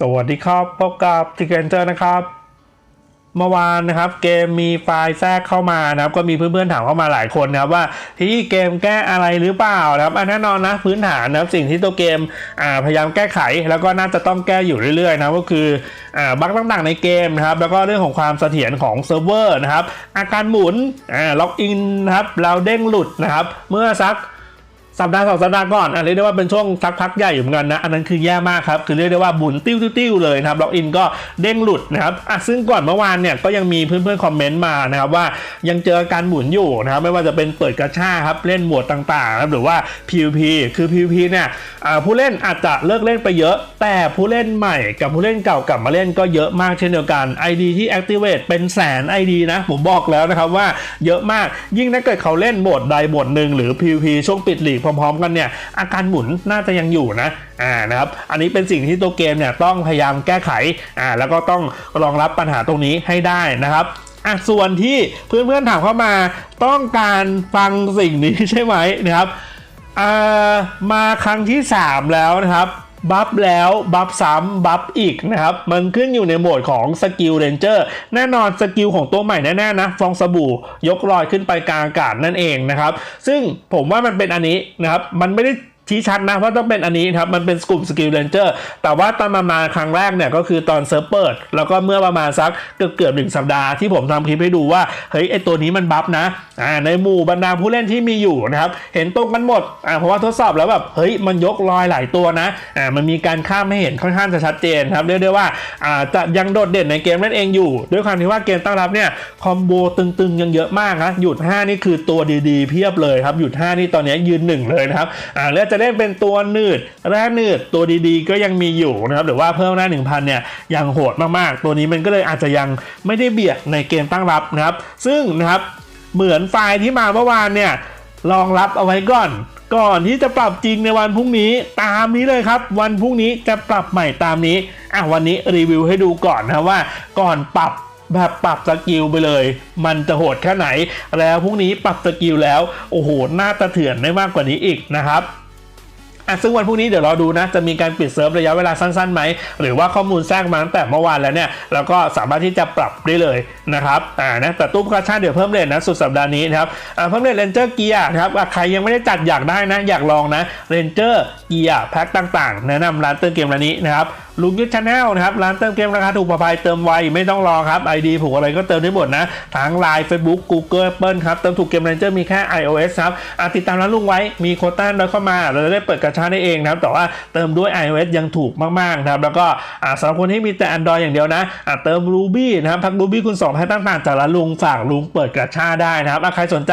สวัสดีครับ พบกับทิกเกนเจอร์นะครับ เมื่อวานนะครับ เกมมีไฟล์แทรกเข้ามานะครับ ก็มีเพื่อนๆถามเข้ามาหลายคนนะครับว่าที่เกมแก้อะไรหรือเปล่านะครับอันแน่นอนนะพื้นฐานนะครับสิ่งที่ตัวเกมพยายามแก้ไข แล้วก็น่าจะต้องแก้อยู่เรื่อยๆนะก็คืออบั๊กต่างๆในเกมนะครับ แล้วก็เรื่องของความเสถียรของเซิร์ฟเวอร์นะครับอาการหมุนอ่าล็อกอินนะครับเราเด้งหลุดนะครับ เมื่อสัก สัปดาห์สองสัปดาห์ก่อนอะเรียกได้ว่าเป็นช่วงสักพักใหญ่อยู่เหมือนกันนะ อันนั้นคือแย่มากครับ คือเรียกได้ว่าบุนติ้วติ้วเลยนะครับล็อกอินก็เด้งหลุดนะครับอะซึ่งก่อนเมื่อวานเนี่ยก็ยังมีเพื่อนๆคอมเมนต์มานะครับว่ายังเจอการหมุนอยู่นะครับไม่ว่าจะเป็นเปิดกระชาครับเล่นหมวดต่างๆนะครับหรือว่า PVP คือ PVP เนี่ยอ่าผู้เล่นอาจจะเลิกเล่นไปเยอะ แต่ผู้เล่นใหม่กับผู้เล่นเก่ากลับมาเล่นก็เยอะมากเช่นเดียวกัน ID ที่ activate เป็นแสน ID นะผมบอกแล้วนะครับว่าเยอะมากยิ่งถ้าเกิดเขาเล่นโหมดใดโหมดหนึ่งหรือ PVP ช่วงปิดลีกพร้อม ๆ กันเนี่ยอาการหมุนน่าจะยังอยู่นะอ่านะครับอันนี้เป็นสิ่งที่ตัวเกมเนี่ยต้องพยายามแก้ไขอ่าแล้วก็ต้องรองรับปัญหาตรงนี้ให้ได้นะครับอะส่วนที่เพื่อนๆถามเข้ามาต้องการฟังสิ่งนี้ใช่ไหมนะครับอ่ามาครั้งที่ 3 แล้วนะครับ บัฟแล้วบัฟซ้ำบัฟอีกนะครับ มันขึ้นอยู่ในโหมดของสกิลเรนเจอร์แน่นอนสกิลของตัวใหม่แน่ๆนะฟองสบู่ยกลอยขึ้นไปกลางอากาศนั่นเองนะครับ ซึ่งผมว่ามันเป็นอันนี้นะครับ มันไม่ได้ ชี้ชัดนะว่าต้องเป็นอันนี้ครับ มันเป็นกลุ่มสกิลเรนเจอร์แต่ว่าตอนมามาครั้งแรกเนี่ยก็คือตอนเซิร์ฟเปิด แล้วก็เมื่อประมาณสักเกือบเกือบหนึ่งสัปดาห์ที่ผมทำคลิปให้ดูว่า เฮ้ยไอตัวนี้มันบัฟนะอ่าในหมู่บรรดาผู้เล่นที่มีอยู่นะครับ เห็นตรงกันหมดอ่าเพราะว่าทดสอบแล้วแบบ เฮ้ยมันยกลอยหลายตัวนะอ่ามันมีการข้ามให้เห็นค่อนข้างจะชัดเจนครับเรียกได้ว่าอ่าจะยังโดดเด่นในเกมนั่นเองอยู่ ด้วยความที่ว่าเกมตั้งรับเนี่ยคอมโบตึงๆยังเยอะมากนะหยุด 5 นี่คือตัวดีๆ เพียบเลยครับหยุด 5 นี่ตอนนี้ยืนหนึ่งเลยนะครับอ่าแล้วจะเล่นเป็นตัวหนืดแร่หนืดตัวดีๆ ก็ยังมีอยู่นะครับหรือว่าเพิ่มหน้า 1,000 เนี่ยยังโหดมากๆ ตัวนี้มันก็เลยอาจจะยังไม่ได้เบียดในเกมตั้งรับนะครับ ซึ่งนะครับเหมือนไฟล์ที่มาเมื่อวานเนี่ยรองรับเอาไว้ก่อน ก่อนที่จะปรับจริงในวันพรุ่งนี้ตามนี้เลยครับ วันพรุ่งนี้จะปรับใหม่ตามนี้อะวันนี้รีวิวให้ดูก่อนนะว่าก่อนปรับแบบปรับสกิลไปเลย มันจะโหดแค่ไหน แล้วพรุ่งนี้ปรับสกิลแล้ว โอ้โห น่าจะเถื่อนได้มากกว่านี้อีกนะครับ อะซึ่งวันพรุ่งนี้เดี๋ยวเราดูนะ จะมีการปิดเซิร์ฟระยะเวลาสั้นๆไหม หรือว่าข้อมูลแทรกมาตั้งแต่เมื่อวานแล้วเนี่ยเราก็สามารถที่จะปรับได้เลยนะครับอ่านะแต่ตู้ประชาเดี๋ยวเพิ่มเลทนะสุดสัปดาห์นี้นะครับอ่าเพิ่มเลทเรนเจอร์เกียร์นะครับใครยังไม่ได้จัดอยากได้นะ อยากลองนะเรนเจอร์เกียร์แพ็คต่างๆ แนะนำร้านเติมเกมร้านนี้นะครับ ลุงยุทธชาแนลนะครับ ร้านเติมเกมราคาถูกปลอดภัยเติมไว ไม่ต้องรอครับ ID ผูกอะไรก็เติมได้หมดนะ ทั้ง Line Facebook Google Apple ครับ เติมถูกเกมเรนเจอร์มีแค่ iOS ครับอติดตามร้านลุงไว้มีโคต้าดินเข้ามา เราจะได้เปิดกระชาได้เองนะครับแต่ว่าเติมด้วย iOS ยังถูกมากๆนะครับแล้วก็สำหรับคนที่มีแต่ Android อย่างเดียวนะเติม Ruby นะครับพัก Ruby คุณ2แพ็คต่างๆจากร้านลุงฝากลุงเปิดกระชาได้นะครับใครสนใจ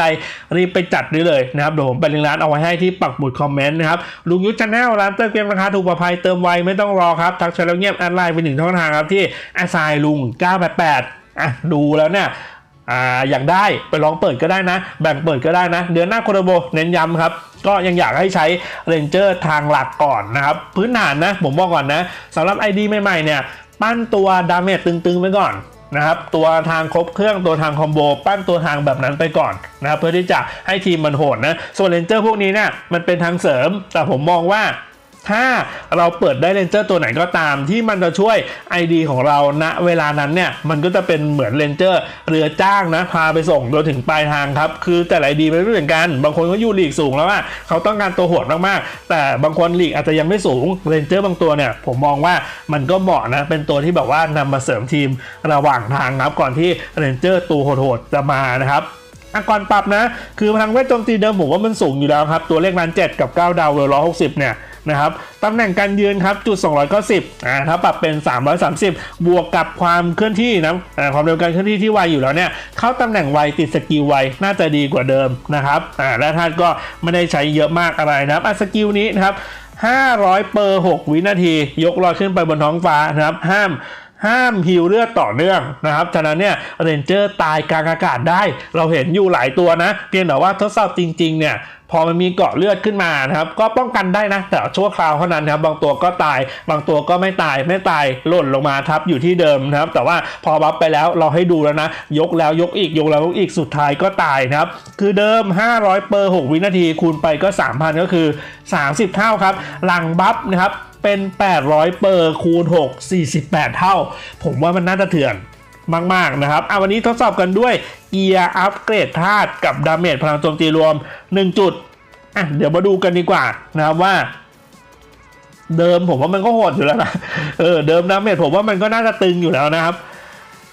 รีบไปจัดได้เลยนะครับเดี๋ยวผมไปลิงก์ร้านเอาไว้ให้ที่ปักหมุดคอมเมนต์นะครับลุงยุทธชาแนลร้านเติมเกมราคาถูกปลอดภัยเติมไวไม่ต้องรอครับทักแชทแล้วเงียบแอดไลน์ไปหนึ่งช่องทางครับที่แอสไซลุง 988อะดูแล้วเนี่ยอ่าอยากได้ไปลองเปิดก็ได้นะ แบ่งเปิดก็ได้นะ เดือนหน้าโคโดโบเน้นย้ำครับ ก็ยังอยากให้ใช้เรนเจอร์ทางหลักก่อนนะครับ พื้นฐานนะ ผมบอกก่อนนะสำหรับ ID ใหม่ๆเนี่ย ปั้นตัวดาเมจตึงๆไปก่อนนะครับตัวทางครบเครื่องตัวทางคอมโบปั้นตัวทางแบบนั้นไปก่อนนะครับเพื่อที่จะให้ทีมมันโหดนะส่วนเรนเจอร์พวกนี้เนี่ยมันเป็นทางเสริม แต่ผมมองว่า ถ้าเราเปิดได้เรนเจอร์ตัวไหนก็ตามที่มันจะช่วย ID ของเราณเวลานั้นเนี่ย มันก็จะเป็นเหมือนเรนเจอร์เรือจ้างนะ พาไปส่งโดยถึงปลายทางครับ คือแต่ละ ID ไม่เหมือนกัน บางคนเขาอยู่ลีกสูงแล้วว่าเขาต้องการตัวโหดมากๆ แต่บางคนลีกอาจจะยังไม่สูงเรนเจอร์บางตัวเนี่ย ผมมองว่ามันก็เหมาะนะ เป็นตัวที่แบบว่านำมาเสริมทีมระหว่างทางครับก่อนที่เรนเจอร์ตัวโหดๆจะมานะครับอะก่อนปรับนะ คือพลังเวทโจมตีเดิมผมว่ามันสูงอยู่แล้วครับ ตัวเลขนั้น7กับ 9 ดาวเวลร้อยหกสิบเนี่ย นะครับตำแหน่งการยืนครับจุด 290อ่าถ้าปรับเป็น 330 บวกกับความเคลื่อนที่นะอ่าความเร็วการเคลื่อนที่ที่ไวอยู่แล้วเนี่ยเข้าตำแหน่งไวติดสกิลไวน่าจะดีกว่าเดิมนะครับอ่าและท่านก็ไม่ได้ใช้เยอะมากอะไรนะครับอะสกิลนี้นะครับ500เปอร์6วินาที ยกลอยขึ้นไปบนท้องฟ้านะครับห้าม ห้ามฮิวเลือดต่อเนื่องนะครับ ฉะนั้นเนี่ยเรนเจอร์ตายกลางอากาศได้ เราเห็นอยู่หลายตัวนะ เพียงแต่ว่าทดสอบจริงๆเนี่ยพอมันมีเกาะเลือดขึ้นมานะครับ ก็ป้องกันได้นะ แต่ชั่วคราวเท่านั้นครับ บางตัวก็ตาย บางตัวก็ไม่ตายไม่ตายหล่นลงมาทับอยู่ที่เดิมนะครับ แต่ว่าพอบัฟไปแล้วเราให้ดูแล้วนะ ยกแล้วยกอีกยกแล้วยกอีกสุดท้ายก็ตายนะครับ คือเดิม 500 เปอร์ 6 วินาทีคูณไปก็ 3,000 ก็คือ 30 เท่าครับ หลังบัฟนะครับ เป็น 800 เปอร์คูณ 6 48 เท่า ผมว่ามันน่าจะเถื่อนมาก ๆ นะครับอะวันนี้ทดสอบกันด้วยเกียร์อัปเกรดธาตุกับดาเมจพลังโจมตีรวม 1 จุดอะเดี๋ยวมาดูกันดีกว่านะครับว่า เดิมผมว่ามันก็โหดอยู่แล้วนะเออเดิมดาเมจผมว่ามันก็น่าจะตึงอยู่แล้วนะครับ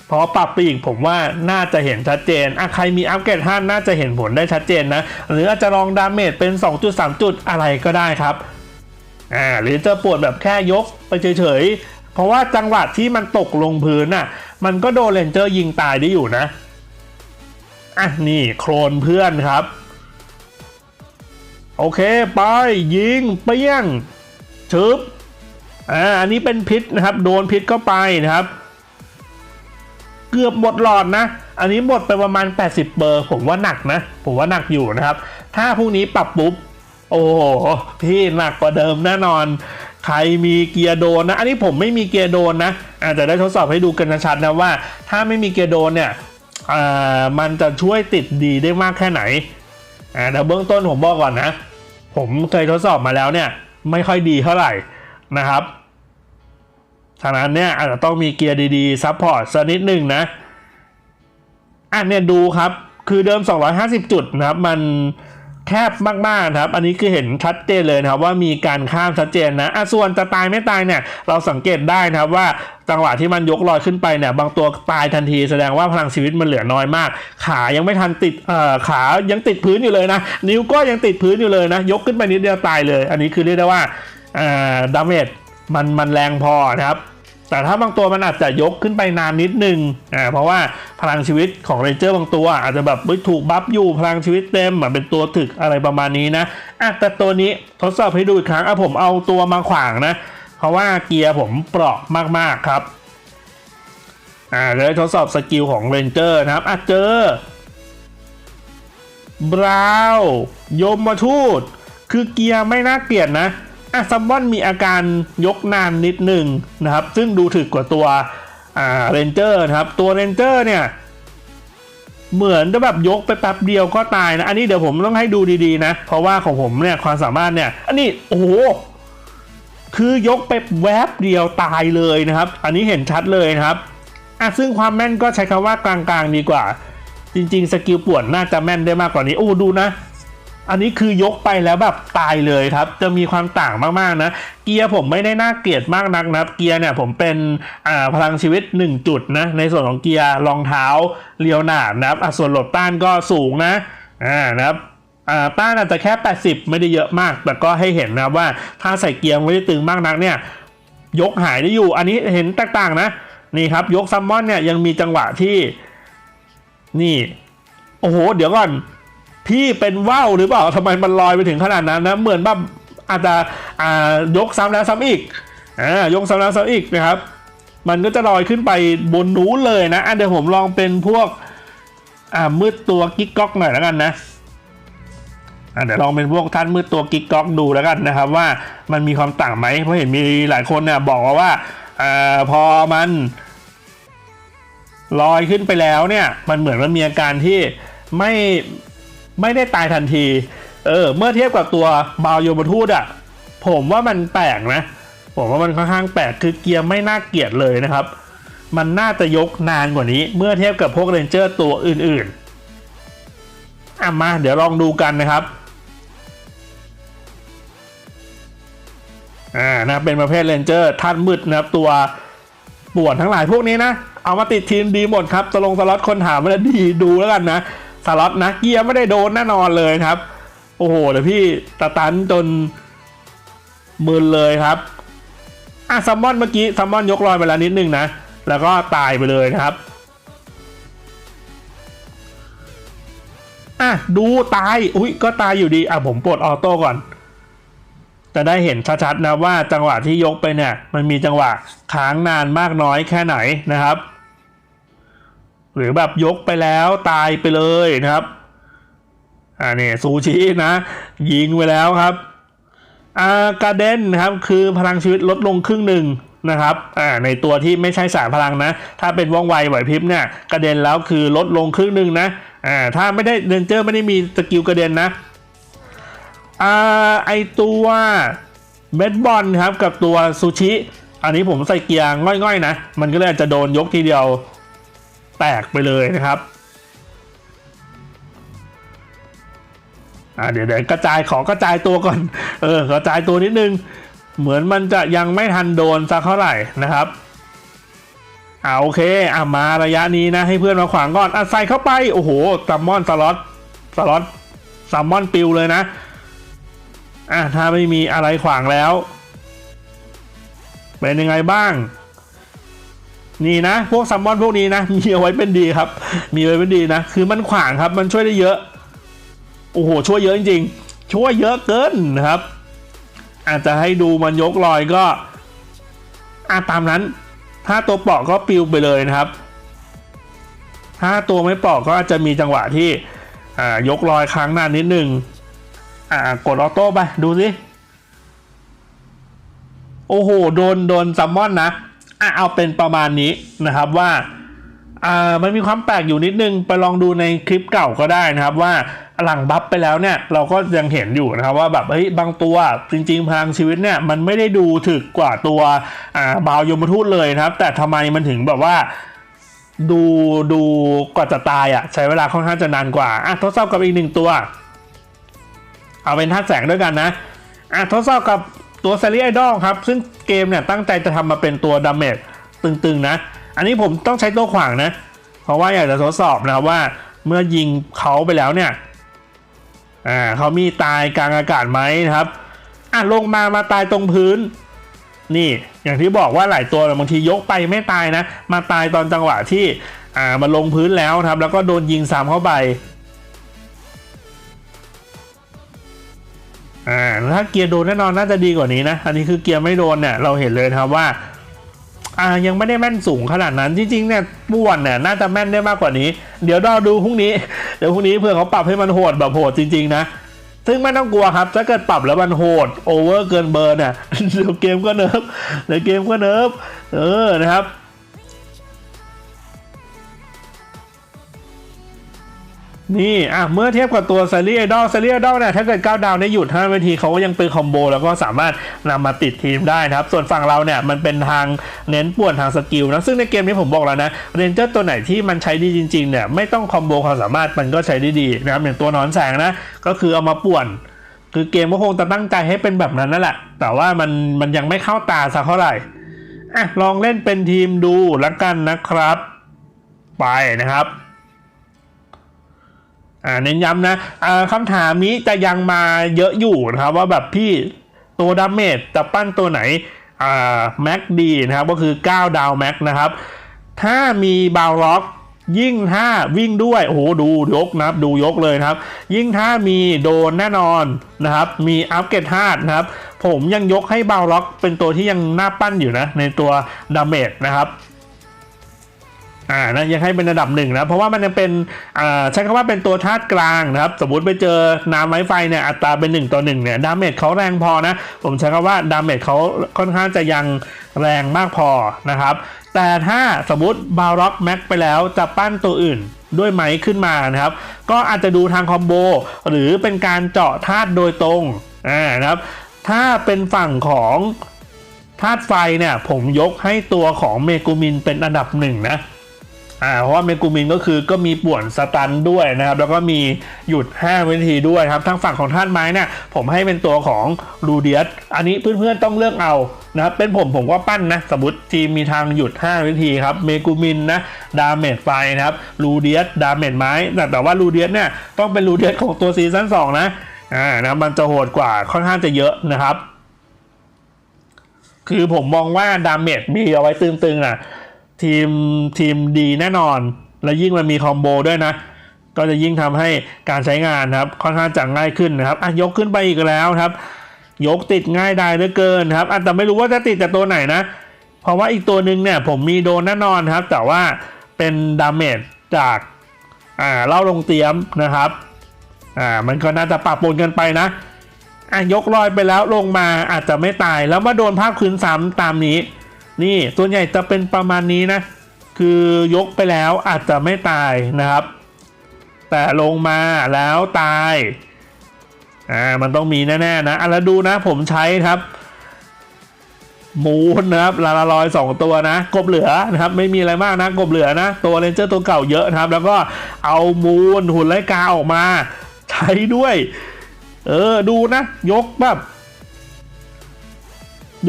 พอปรับไปอีกผมว่าน่าจะเห็นชัดเจนอะใครมีอัปเกรดห้าน่าจะเห็นผลได้ชัดเจนนะ หรืออาจจะลองดาเมจเป็น 2.3 จุดอะไรก็ได้ครับ อ่าหรือจะปวดแบบแค่ยกไปเฉยๆ เพราะว่าจังหวะที่มันตกลงพื้นน่ะ มันก็โดนเลนเจอร์ยิงตายได้อยู่นะ อะนี่โครนเพื่อนครับ โอเคไปยิงเปี้ยงชึบอ่าอันนี้เป็นพิษนะครับ โดนพิษเข้าไปนะครับ เกือบหมดหลอดนะ อันนี้หมดไปประมาณ 80 เบอร์ ผมว่าหนักนะ ผมว่าหนักอยู่นะครับ ถ้าพรุ่งนี้ปรับปุ๊บ โอ้โหพี่หนักกว่าเดิมแน่นอน ใครมีเกียร์โดนนะ อันนี้ผมไม่มีเกียร์โดนนะ อาจจะได้ทดสอบให้ดูกันชัดๆนะว่า ถ้าไม่มีเกียร์โดนเนี่ยมันจะช่วยติดดีได้มากแค่ไหนอ่าแต่เบื้องต้นผมบอกก่อนนะ ผมเคยทดสอบมาแล้วเนี่ย ไม่ค่อยดีเท่าไหร่นะครับฉะนั้นเนี่ยอาจจะต้องมีเกียร์ดีๆซัพพอร์ตสักนิดหนึ่งนะอะเนี่ยดูครับ คือเดิม 250 จุดนะครับ มัน แคบมากๆครับ อันนี้คือเห็นชัดเจนเลยนะครับว่ามีการข้ามชัดเจนนะอะส่วนจะตายไม่ตายเนี่ยเราสังเกตได้นะครับว่าจังหวะที่มันยกลอยขึ้นไปเนี่ยบางตัวตายทันทีแสดงว่าพลังชีวิตมันเหลือน้อยมาก ขายังไม่ทันติดเอ่อขายังติดพื้นอยู่เลยนะ นิ้วก็ยังติดพื้นอยู่เลยนะ ยกขึ้นไปนิดเดียวตายเลย อันนี้คือเรียกได้ว่าอ่าดาเมจมันมันแรงพอนะครับ แต่ถ้าบางตัวมันอาจจะยกขึ้นไปนานนิดนึงอ่าเพราะว่าพลังชีวิตของเรนเจอร์บางตัว อาจจะแบบเฮ้ยถูกบัฟอยู่พลังชีวิตเต็มเหมือนเป็นตัวถึกอะไรประมาณนี้นะอะแต่ตัวนี้ทดสอบให้ดูอีกครั้งอะผมเอาตัวมาขวางนะ เพราะว่าเกียร์ผมเปราะมากๆครับอ่าเดี๋ยวทดสอบสกิลของเรนเจอร์นะครับอะเจอบราว ยมมาทูตคือเกียร์ไม่น่าเกลียดนะ อะซัมบอนมีอาการยกนานนิดหนึ่งนะครับ ซึ่งดูถึกกว่าตัวอ่าเรนเจอร์นะครับ ตัวเรนเจอร์เนี่ย เหมือนจะแบบยกไปแป๊บเดียวก็ตายนะ อันนี้เดี๋ยวผมต้องให้ดูดีๆนะ เพราะว่าของผมเนี่ยความสามารถเนี่ย อันนี้โอ้โหคือยกไปแวบเดียวตายเลยนะครับ อันนี้เห็นชัดเลยนะครับอะซึ่งความแม่นก็ใช้คำว่ากลางๆดีกว่า จริง ๆ สกิลป่วนน่าจะแม่นได้มากกว่านี้ โอ้ดูนะ อันนี้คือยกไปแล้วแบบตายเลยครับ จะมีความต่างมากๆนะ เกียร์ผมไม่ได้น่าเกลียดมากนักนะเกียร์เนี่ยผมเป็นอ่าพลังชีวิต 1 จุดนะ ในส่วนของเกียร์รองเท้าเลียวหนาดนะครับส่วนหลบต้านก็สูงนะอ่านะครับต้านอาจจะแค่ 80 ไม่ได้เยอะมาก แต่ก็ให้เห็นนะว่าถ้าใส่เกียร์ไม่ได้ตึงมากนักเนี่ย ยกหายได้อยู่ อันนี้เห็นแตกต่างนะ นี่ครับ ยกซัมมอนเนี่ยยังมีจังหวะที่ นี่ โอ้โห เดี๋ยวก่อน พี่เป็นว่าวหรือเปล่าทำไมมันลอยไปถึงขนาดนั้นนะเหมือนแบบอาจจะอ่ายกซ้ำแล้วซ้ำอีกอ่ายกซ้ำแล้วซ้ำอีกนะครับ มันก็จะลอยขึ้นไปบนนู้นเลยนะอะเดี๋ยวผมลองเป็นพวกอ่ามืดตัวกิ๊กก๊อกหน่อยแล้วกันนะอะเดี๋ยวลองเป็นพวกท่านมืดตัวกิ๊กก๊อกดูแล้วกันนะครับ ว่ามันมีความต่างไหมเพราะเห็นมีหลายคนเนี่ยบอกว่าว่าอ่าพอมันลอยขึ้นไปแล้วเนี่ย มันเหมือนมันมีอาการที่ไม่ ไม่ได้ตายทันที เออ เมื่อเทียบกับตัวบาวโยมทูตอะผมว่ามันแปลกนะ ผมว่ามันค่อนข้างแปลก คือเกียร์ไม่น่าเกลียดเลยนะครับ มันน่าจะยกนานกว่านี้ เมื่อเทียบกับพวกเรนเจอร์ตัวอื่นๆอะมา เดี๋ยวลองดูกันนะครับอ่านะเป็นประเภทเรนเจอร์ท่านมืดนะครับตัวป่วนทั้งหลายพวกนี้นะ เอามาติดทีมดีหมดครับสลงสล็อตคนถามมาดีดูแล้วกันนะ สล็อตนะเกียร์ไม่ได้โดนแน่นอนเลยครับ โอ้โหเดี๋ยวพี่ตะตันจนมึนเลยครับอะซัมมอนเมื่อกี้ซัมมอนยกลอยไปแล้วนิดนึงนะ แล้วก็ตายไปเลยนะครับอะดูตาย อุ้ยก็ตายอยู่ดี อะผมปลดออโต้ก่อน จะได้เห็นชัดๆนะว่าจังหวะที่ยกไปเนี่ย มันมีจังหวะค้างนานมากน้อยแค่ไหนนะครับ หรือแบบยกไปแล้วตายไปเลยนะครับอ่าเนี่ยซูชินะ ยิงไปแล้วครับอ่ากาเดนนะครับคือพลังชีวิตลดลงครึ่งหนึ่งนะครับอ่าในตัวที่ไม่ใช่สารพลังนะ ถ้าเป็นว่องไวไหวพริบเนี่ยกระเด็นแล้วคือลดลงครึ่งหนึ่งนะอ่าถ้าไม่ได้เรนเจอร์ไม่ได้มีสกิลกระเด็นนะอ่าไอตัวเม็ดบอลครับกับตัวซูชิ อันนี้ผมใส่เกียร์ง่อยๆนะ มันก็เลยอาจจะโดนยกทีเดียว แตกไปเลยนะครับอ่าเดี๋ยวเดี๋ยวกระจายขอกระจายตัวก่อน เออกระจายตัวนิดนึง เหมือนมันจะยังไม่ทันโดนสักเท่าไหร่นะครับอ่าโอเคอ่ามาระยะนี้นะให้เพื่อนมาขวางก่อนอะใส่เข้าไป โอ้โหซัมมอนสล็อตสล็อตซัมมอนปิวเลยนะอะถ้าไม่มีอะไรขวางแล้ว เป็นยังไงบ้าง นี่นะ พวกซัมมอนพวกนี้นะ มีเอาไว้เป็นดีครับ มีไว้เป็นดีนะ คือมันขวางครับ มันช่วยได้เยอะ โอ้โห ช่วยเยอะจริงๆ ช่วยเยอะเกินนะครับ อาจจะให้ดูมันยกลอยก็อาตามนั้น ถ้าตัวเปราะก็ปิวไปเลยนะครับ ถ้าตัวไม่เปราะก็อาจจะมีจังหวะที่ยกลอยค้างนานนิดนึงกดออโต้ไปดูสิ โอ้โห โดน โดนซัมมอนนะ อะเอาเป็นประมาณนี้นะครับว่าอ่ามันมีความแปลกอยู่นิดนึงไปลองดูในคลิปเก่าก็ได้นะครับว่าหลังบัฟไปแล้วเนี่ยเราก็ยังเห็นอยู่นะครับว่าแบบเฮ้ยบางตัวจริงๆพลังชีวิตเนี่ยมันไม่ได้ดูถึกกว่าตัวอ่าบาวยมทูตเลยนะครับ แต่ทำไมมันถึงแบบว่าดูดูกว่าจะตายอะใช้เวลาค่อนข้างจะนานกว่าอะทดสอบกับอีกหนึ่งตัว เอาเป็นธาตุแสงด้วยกันนะอะทดสอบกับ ตัวซ a รีไอดอลครับ ซึ่งเกมเนี่ยตั้งใจจะทำมาเป็นตัวดาเมจตึงๆนะ อันนี้ผมต้องใช้ตัวขวางนะ เพราะว่าอยากจะทดสอบนะครับว่าเมื่อยิงเขาไปแล้วเนี่ย อ่าเขามีตายกลางอากาศไหมนะครับ อะลงมามาตายตรงพื้น นี่อย่างที่บอกว่าหลายตัวบางทียกไปไม่ตายนะ มาตายตอนจังหวะที่ อ่ามาลงพื้นแล้วครับ แล้วก็โดนยิงซ้ำเข้าไป อ่าถ้าเกียร์โดนแน่นอนน่าจะดีกว่านี้นะ อันนี้คือเกียร์ไม่โดนเนี่ยเราเห็นเลยครับว่าอ่ายังไม่ได้แม่นสูงขนาดนั้นจริงๆเนี่ยป่วนเนี่ยน่าจะแม่นได้มากกว่านี้ เดี๋ยวรอดูพรุ่งนี้เดี๋ยวพรุ่งนี้เพื่อเขาปรับให้มันโหดแบบโหดจริงๆนะซึ่งไม่ต้องกลัวครับ ถ้าเกิดปรับแล้วมันโหดโอเวอร์เกินเบอร์เนี่ยเดี๋ยวเกมก็เนิร์ฟเดี๋ยวเกมก็เนิร์ฟเออนะครับ นี่อะเมื่อเทียบกับตัวซ a รีไอดอลซ a รีไอดอลเนี่ยถ้าเกิดก้าวดาวในหยุด5นาทีเขาก็ยังเป็นคอมโบแล้วก็สามารถนำมาติดทีมได้นะครับ ส่วนฝั่งเราเนี่ยมันเป็นทางเน้นป่วนทางสกิลนะซึ่งในเกมนี้ผมบอกแล้วนะเรนเจอร์ตัวไหนที่มันใช้ดีจริงๆเนี่ยไม่ต้องคอมโบความสามารถมันก็ใช้ได้ดีนะครับอย่างตัวนอนแสงนะก็คือเอามาป่วนคือเกมก็คงจะตั้งใจให้เป็นแบบนั้นนั่นแหละ แต่ว่ามันมันยังไม่เข้าตาสักเท่าไหร่อะลองเล่นเป็นทีมดูแล้วกันนะครับ ไปนะครับ อ่าเน้นย้ำนะอ่าคำถามนี้จะยังมาเยอะอยู่นะครับว่าแบบพี่ตัวดาเมจจะปั้นตัวไหนอ่าแม็กดีนะครับก็คือ 9 ดาวแม็กนะครับ ถ้ามีบาวล็อกยิ่งถ้าวิ่งด้วย โอ้โห ดูยกนะครับ ดูยกเลยนะครับ ยิ่งถ้ามีโดนแน่นอนนะครับ มีอัพเกรดธาตุนะครับ ผมยังยกให้บาวล็อกเป็นตัวที่ยังน่าปั้นอยู่นะ ในตัวดาเมจนะครับ อ่านะยังให้เป็นระดับหนึ่งนะเพราะว่ามันยังเป็นอ่าใช้คำว่าเป็นตัวธาตุกลางนะครับสมมติไปเจอน้ำไม้ไฟเนี่ยอัตราเป็น 1 ต่อ1เนี่ยดาเมจเขาแรงพอนะผมใช้คำว่าดาเมจเขาค่อนข้างจะยังแรงมากพอนะครับแต่ถ้าสมมติบาร็อกแม็กไปแล้วจะปั้นตัวอื่นด้วยไหมขึ้นมานะครับ ก็อาจจะดูทางคอมโบหรือเป็นการเจาะธาตุโดยตรงอ่านะครับ ถ้าเป็นฝั่งของธาตุไฟเนี่ยผมยกให้ตัวของเมกูมินเป็นอันดับหนึ่งนะ อ่าเพราะว่าเมกูมินก็คือก็มีป่วนสตันด้วยนะครับ แล้วก็มีหยุด 5 วินาทีด้วยครับทั้งฝั่งของท่านไม้เนี่ยผมให้เป็นตัวของลูเดียสอันนี้เพื่อนๆต้องเลือกเอานะครับเป็นผมผมก็ปั้นนะ สมมติทีมมีทางหยุด 5 วินาทีครับเมกูมินนะดาเมจไฟนะครับลูเดียสดาเมจไม้ แต่แต่ว่าลูเดียสเนี่ยต้องเป็นลูเดียสของตัวซีซั่น2นะอ่านะมันจะโหดกว่าค่อนข้างจะเยอะนะครับ คือผมมองว่าดาเมจมีเอาไว้ตึงๆอะ ทีมทีมดีแน่นอน และยิ่งมันมีคอมโบด้วยนะ ก็จะยิ่งทำให้การใช้งานครับค่อนข้างจะง่ายขึ้นนะครับอะยกขึ้นไปอีกแล้วครับ ยกติดง่ายได้เหลือเกินครับอะแต่ไม่รู้ว่าจะติดจากตัวไหนนะ เพราะว่าอีกตัวหนึ่งเนี่ยผมมีโดนแน่นอนครับ แต่ว่าเป็นดาเมจจากอ่าเล่าลงเตรียมนะครับอ่ามันก็น่าจะปรับปนกันไปนะอะยกลอยไปแล้วลงมาอาจจะไม่ตายแล้วมาโดนภาคพื้นซ้ำตามนี้ นี่ส่วนใหญ่จะเป็นประมาณนี้นะ คือยกไปแล้วอาจจะไม่ตายนะครับ แต่ลงมาแล้วตายอ่ามันต้องมีแน่ๆนะอะแล้วดูนะผมใช้ครับมูนนะครับลาลาลอยสองตัวนะ กบเหลือนะครับ ไม่มีอะไรมากนะ กบเหลือนะ ตัวเรนเจอร์ตัวเก่าเยอะนะครับ แล้วก็เอามูนหุ่นไล่กาออกมา ใช้ด้วย เออดูนะ ยกแบบ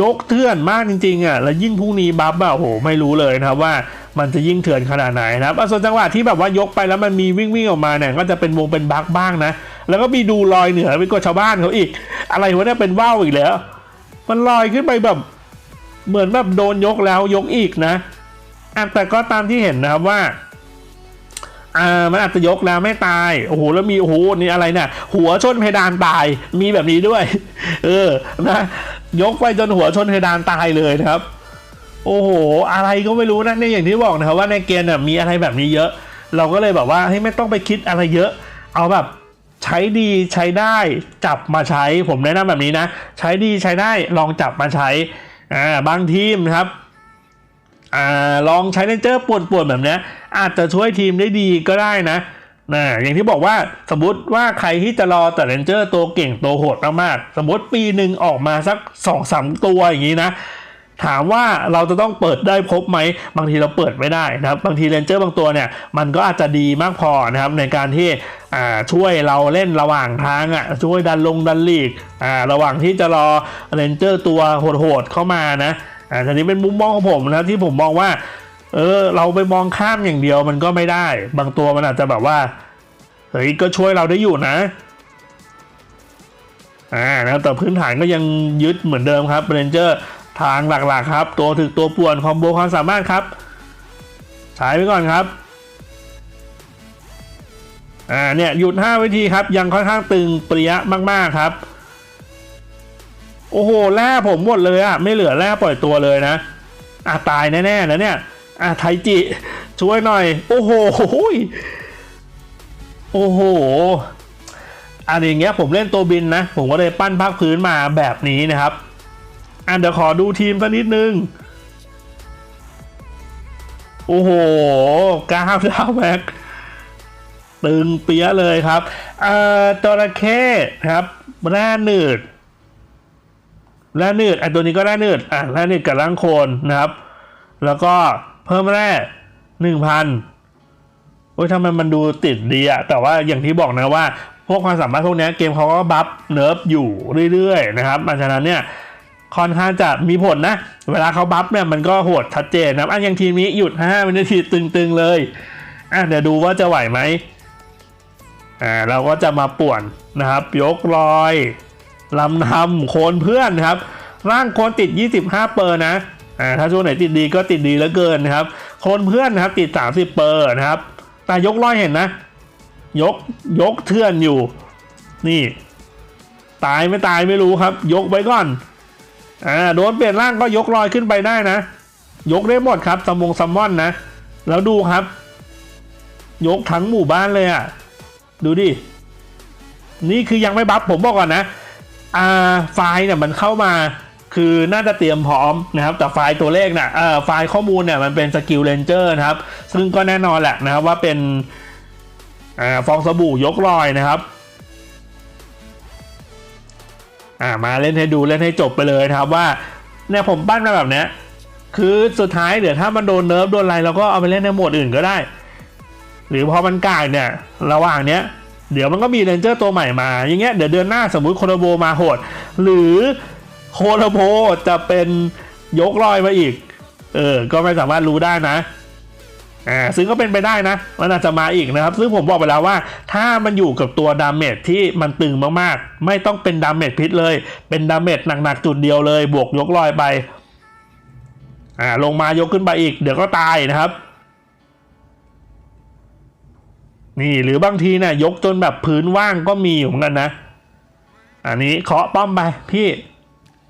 ยกเถื่อนมากจริงๆอะแล้วยิ่งพรุ่งนี้บัฟอะโอ้โหไม่รู้เลยนะครับว่ามันจะยิ่งเถื่อนขนาดไหนนะครับอะส่วนจังหวะที่แบบว่ายกไปแล้วมันมีวิ่งวิ่งออกมาเนี่ยก็จะเป็นวงเป็นบั๊กบ้างนะ แล้วก็มีดูลอยเหนือไปกว่าชาวบ้านเขาอีก อะไรวะเนี่ยเป็นว่าวอีกแล้ว มันลอยขึ้นไปแบบเหมือนแบบโดนยกแล้วยกอีกนะอะแต่ก็ตามที่เห็นนะครับว่า อ่ามันอาจจะยกแล้วไม่ตาย โอ้โห แล้วมีโอ้โหนี่อะไรเนี่ย หัวชนเพดานตาย มีแบบนี้ด้วย เออ นะ ยกไปจนหัวชนเพดานตายเลยนะครับ โอ้โห อะไรก็ไม่รู้นะเนี่ยอย่างที่บอกนะครับว่าในเกมเนี่ยมีอะไรแบบนี้เยอะ เราก็เลยแบบว่าให้ไม่ต้องไปคิดอะไรเยอะ เอาแบบใช้ดีใช้ได้จับมาใช้ผมแนะนำแบบนี้นะ ใช้ดีใช้ได้ลองจับมาใช้อ่าบางทีมนะครับ อ่าลองใช้เลนเจอร์ป่วนๆแบบนี้อาจจะช่วยทีมได้ดีก็ได้นะนะอย่างที่บอกว่าสมมติว่าใครที่จะรอแต่เลนเจอร์ตัวเก่งตัวโหดมากๆสมมติปีหนึ่งออกมาสักสองสามตัวอย่างนี้นะ ถามว่าเราจะต้องเปิดได้ครบไหม บางทีเราเปิดไม่ได้นะครับ บางทีเลนเจอร์บางตัวเนี่ย มันก็อาจจะดีมากพอนะครับ ในการที่ช่วยเราเล่นระหว่างทางอะช่วยดันลงดันลีกอ่าระหว่างที่จะรอเลนเจอร์ตัวโหดๆเข้ามานะ อ่าทีนี้เป็นมุมมองของผมนะที่ผมมองว่า เออ เราไปมองข้ามอย่างเดียวมันก็ไม่ได้ บางตัวมันอาจจะแบบว่าเฮ้ยก็ช่วยเราได้อยู่นะอ่านะแต่พื้นฐานก็ยังยึดเหมือนเดิมครับเรนเจอร์ทางหลักๆครับ ตัวถึกตัวป่วนคอมโบความสามารถครับใช้ไปก่อนครับอ่าเนี่ยหยุด 5 วิธีครับ ยังค่อนข้างตึงเปรี้ยมาก ๆ ครับ โอ้โหแร่ผมหมดเลยอะไม่เหลือแร่ปล่อยตัวเลยนะอะตายแน่ๆนะเนี่ยอะไทจิ ช่วยหน่อย โอ้โหโอ้โหอันอย่างเงี้ยผมเล่นตัวบินนะ ผมก็เลยปั้นภาคพื้นมาแบบนี้นะครับอะเดี๋ยวขอดูทีมสักนิดนึง โอ้โหก้าวดาวแม็กตึงเปียเลยครับเอ่อจระเข้ครับแร่หนืด แร่นืดไอตัวนี้ก็แร่นืดอะแร่นืดกับร่างโคนนะครับ แล้วก็เพิ่มแร่หนึ่งพันโอ้ยทำไมมันดูติดดีอะแต่ว่าอย่างที่บอกนะว่า พวกความสามารถพวกนี้เกมเขาก็บัฟเนิร์ฟอยู่เรื่อยๆนะครับเพราะฉะนั้นเนี่ยค่อนข้างจะมีผลนะ เวลาเขาบัฟเนี่ยมันก็โหดชัดเจนนะครับอะอย่างทีมนี้หยุด5วินาทีตึงๆเลยอะเดี๋ยวดูว่าจะไหวไหมอ่าเราก็จะมาป่วนนะครับ ยกลอย ลำนำโคนเพื่อนครับ ร่างโคนติด 25 เปอร์นะอ่าถ้าช่วงไหนติดดีก็ติดดีเหลือเกินนะครับ โคนเพื่อนนะครับติด 30 เปอร์นะครับ แต่ยกลอยเห็นนะ ยกยกเทื่อนอยู่ นี่ ตายไม่ตายไม่รู้ครับ ยกไว้ก่อนอ่าโดนเปลี่ยนร่างก็ยกลอยขึ้นไปได้นะ ยกได้หมดครับสมงซัมมอนนะ แล้วดูครับ ยกทั้งหมู่บ้านเลยอะ่ะ ดูดิ นี่คือยังไม่บัฟผมบอกก่อนนะ ไฟล์เนี่ยมันเข้ามาคือน่าจะเตรียมพร้อมนะครับ แต่ไฟล์ตัวเลขนะ่ะเอ่อไฟล์ข้อมูลเนี่ยมันเป็นสกิลเลนเจอร์นะครับ ซึ่งก็แน่นอนแหละนะครับว่าเป็นอฟองสบู่ยกลอยนะครับมาเล่นให้ดูเล่นให้จบไปเลยนะครับว่าเนี่ยผมปั้นมาแบบเนี้ยคือสุดท้ายเดี๋ยวถ้ามันโดนเนิร์ฟโดนอะไรเราก็เอาไปเล่นในโหมดอื่นก็ได้ หรือพอมันกากเนี่ย ระหว่างเนี้ย เดี๋ยวมันก็มีเรนเจอร์ตัวใหม่มา อย่างเงี้ยเดี๋ยวเดือนหน้าสมมุติโคโรโบมาโหด หรือโคโรโบจะเป็นยกลอยมาอีก เออ ก็ไม่สามารถรู้ได้นะอ่าซึ่งก็เป็นไปได้นะ มันอาจจะมาอีกนะครับ ซึ่งผมบอกไปแล้วว่า ถ้ามันอยู่กับตัวดาเมจที่มันตึงมากๆ ไม่ต้องเป็นดาเมจพิษเลย เป็นดาเมจหนักๆ จุดเดียวเลย บวกยกลอยไป อ่า ลงมายกขึ้นไปอีก เดี๋ยวก็ตายนะครับ นี่หรือบางทีนี่ยยกจนแบบพื้นว่างก็มีอยู่เหมือนกันนะ อันนี้เคาะป้อมไปพี่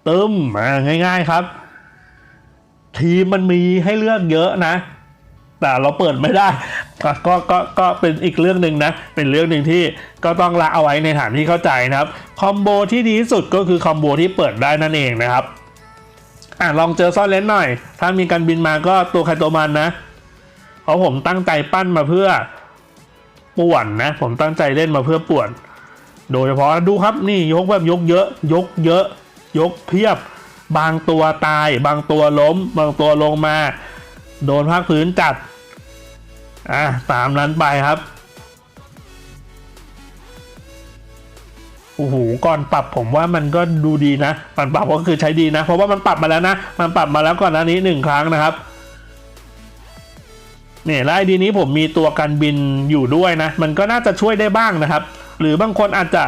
ตึมอ่าง่าย ๆครับ ทีมมันมีให้เลือกเยอะนะ แต่เราเปิดไม่ได้ ก็ก็ก็ก็เป็นอีกเรื่องหนึ่งนะ เป็นเรื่องหนึ่งที่ก็ต้องละเอาไว้ในฐานที่เข้าใจนะครับ คอมโบที่ดีที่สุดก็คือคอมโบที่เปิดได้นั่นเองนะครับอะลองเจอซ่อนเลนหน่อย ถ้ามีการบินมาก็ตัวใครตัวมันนะ เพราะผมตั้งใจปั้นมาเพื่อ ป่วนนะ ผมตั้งใจเล่นมาเพื่อป่วน โดยเฉพาะดูครับนี่ยกแบบยกเยอะ ยกเยอะ ยกเพียบ บางตัวตาย บางตัวล้ม บางตัวลงมา โดนภาคพื้นจัด อะตามนั้นไปครับโอ้โหก่อนปรับผมว่ามันก็ดูดีนะก่อนปรับก็คือใช้ดีนะ เพราะว่ามันปรับมาแล้วนะ มันปรับมาแล้วก่อนหน้านี้หนึ่งครั้งนะครับ เนี่ยแล้วไอดีนี้ผมมีตัวกันบินอยู่ด้วยนะ มันก็น่าจะช่วยได้บ้างนะครับ หรือบางคนอาจจะ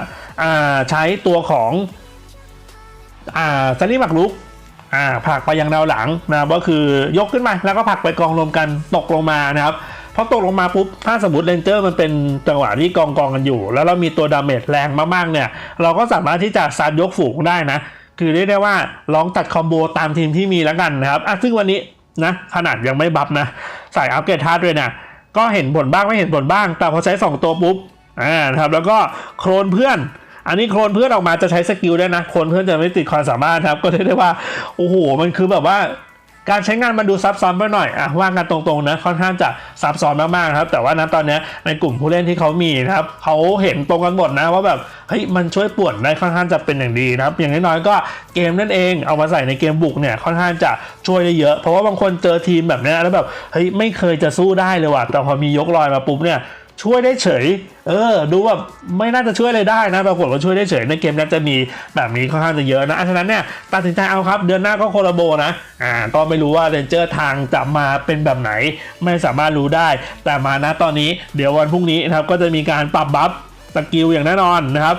ใช้ตัวของซันนี่หมักลุกผลักไปยังแนวหลังนะก็คือยกขึ้นมาแล้วก็ผลักไปกองรวมกันตกลงมานะครับพอตกลงมาปุ๊บถ้าสมมติเลนเจอร์มันเป็นจังหวะที่กองกองกันอยู่ แล้วเรามีตัวดาเมจแรงมากๆเนี่ย เราก็สามารถที่จะซัดยกฝูงได้นะ คือเรียกได้ว่าลองตัดคอมโบตามทีมที่มีแล้วกันนะครับอะซึ่งวันนี้ นะขนาดยังไม่บัฟนะใส่อัปเกรดธาตุด้วยนะก็เห็นผลบ้างไม่เห็นผลบ้าง แต่พอใช้ 2 ตัวปุ๊บอ่านะครับแล้วก็โครนเพื่อน อันนี้โครนเพื่อนออกมาจะใช้สกิลได้นะโครนเพื่อนจะไม่ติดความสามารถครับก็เรียกได้ว่าโอ้โหมันคือแบบว่า การใช้งานมันดูซับซ้อนไปหน่อยอะว่ากันตรงๆนะค่อนข้างจะซับซ้อนมากๆครับ แต่ว่านะตอนนี้ในกลุ่มผู้เล่นที่เขามีนะครับเขาเห็นตรงกันหมดนะว่าแบบเฮ้ยมันช่วยป่วนได้ค่อนข้างจะเป็นอย่างดีนะครับ อย่างน้อยๆก็เกมนั่นเองเอามาใส่ในเกมบุกเนี่ยค่อนข้างจะช่วยได้เยอะ เพราะว่าบางคนเจอทีมแบบนี้แล้วแบบเฮ้ยไม่เคยจะสู้ได้เลยว่ะแต่พอมียกลอยมาปุ๊บเนี่ย ช่วยได้เฉย เออ ดูแบบไม่น่าจะช่วยเลยได้นะ ปรากฏว่าช่วยได้เฉย ในเกมนั้นจะมีแบบนี้ค่อนข้างจะเยอะนะฉะนั้นเนี่ยตัดสินใจเอาครับ เดือนหน้าก็โคลาโบนะ อ่า ก็ไม่รู้ว่าเรนเจอร์ทางจะมาเป็นแบบไหน ไม่สามารถรู้ได้ แต่มานะตอนนี้ เดี๋ยววันพรุ่งนี้นะครับ ก็จะมีการปรับบัฟสกิลอย่างแน่นอนนะครับ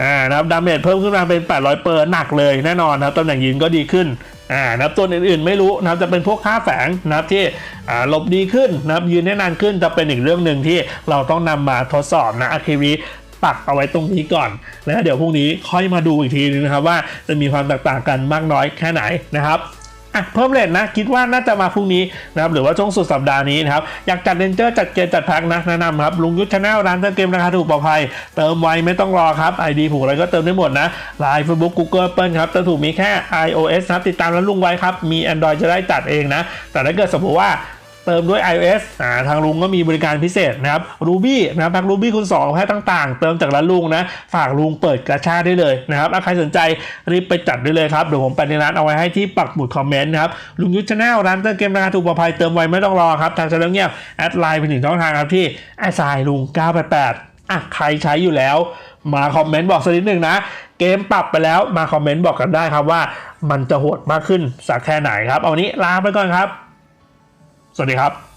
อ่านะครับดาเมจเพิ่มขึ้นมาเป็น 800 เปอร์หนักเลยแน่นอนนะครับตำแหน่งยืนก็ดีขึ้นอ่านะครับตัวอื่นๆไม่รู้นะครับจะเป็นพวกค่าแฝงนะครับที่อ่าหลบดีขึ้นนะครับยืนได้นานขึ้นจะเป็นอีกเรื่องหนึ่งที่เราต้องนำมาทดสอบนะอาคิริปักเอาไว้ตรงนี้ก่อน แล้วเดี๋ยวพรุ่งนี้ค่อยมาดูอีกทีนึงนะครับว่าจะมีความแตกต่างกันมากน้อยแค่ไหนนะครับ อะเพิ่มเลทนะคิดว่าน่าจะมาพรุ่งนี้นะครับหรือว่าช่วงสุดสัปดาห์นี้นะครับอยากจัดเลนเจอร์จัดเกมจัดพักนะแนะนำครับลุงยุทธชาแนลร้านเติมเกมราคาถูกปลอดภัย เติมไวไม่ต้องรอครับไอดีผูกอะไรก็เติมได้หมดนะไลน์เฟซบุ๊กกูเกิลเปิลครับจะถูกมีแค่ iOS นะครับติดตามแล้วลุงไว้ครับมี Android จะได้จัดเองนะแต่ถ้าเกิดสมมติว่า เติมด้วย iOS อ่าทางลุงก็มีบริการพิเศษนะครับ Ruby นะครับแพ็ก Ruby คูณ2แพ็กต่างๆ เติมจากร้านลุงนะ ฝากลุงเปิดกระชาได้เลยนะครับถ้าใครสนใจรีบไปจัดได้เลยครับ เดี๋ยวผมไปในร้านเอาไว้ให้ที่ปักหมุดคอมเมนต์นะครับ ลุงยุทธชาแนลร้านเติมเกมราคาถูกปลอดภัยเติมไวไม่ต้องรอครับ ทางเฉลิมเงียบแอดไลน์ไปถึงช่องทางครับที่ไอซายลุง988อะใครใช้อยู่แล้ว มาคอมเมนต์บอกสักนิดหนึ่งนะเกมปรับไปแล้วมาคอมเมนต์บอกกันได้ครับว่ามันจะโหดมากขึ้นสักแค่ไหนครับ เอาวันนี้ลาไปก่อนครับ สวัสดีครับ